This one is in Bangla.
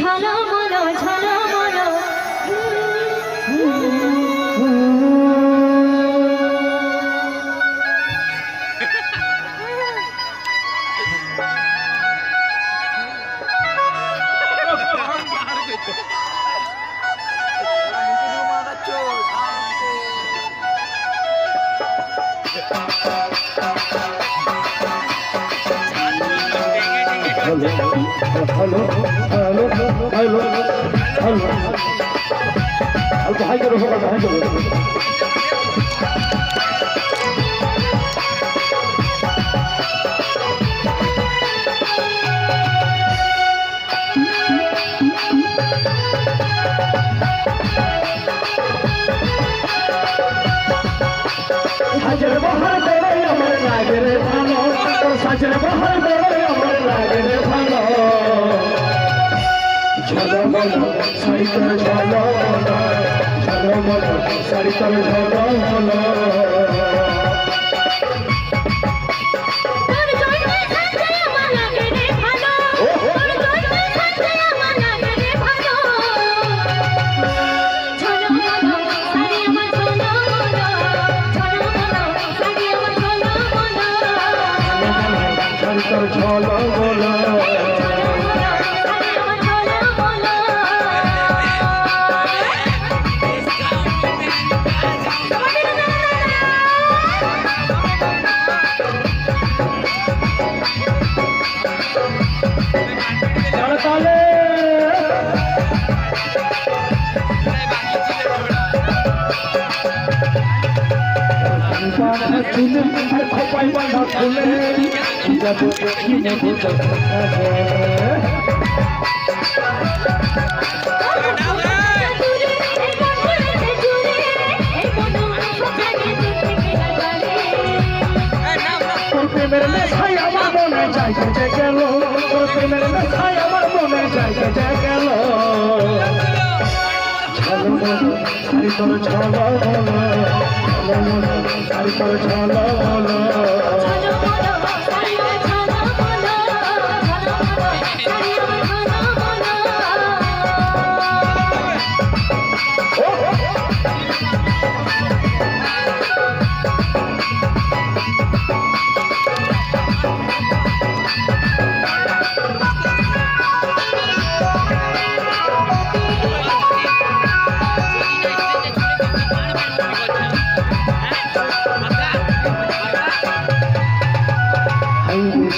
ঝলমলো ঝলমলো হ্যালো হ্যালো হ্যালো হাই করো সাজের বহার করে আমার ভালো। সাজের করে রে ভালো ঝলমলো সারি আমার ঝলমলো ঝলমলো সারি আমার ঝলমলো সারি করে ঝলো চুলে আর খোপাই বাঁধা ফুলে যাব প্রেমের নেশাই আমার মনে যাই যে গেল তোর প্রেমের আমার মনে যাই যে গেল ঝলো বলো সারি তোর ঝলো বলো ঝলো বলো সারি তোর ঝলো বলো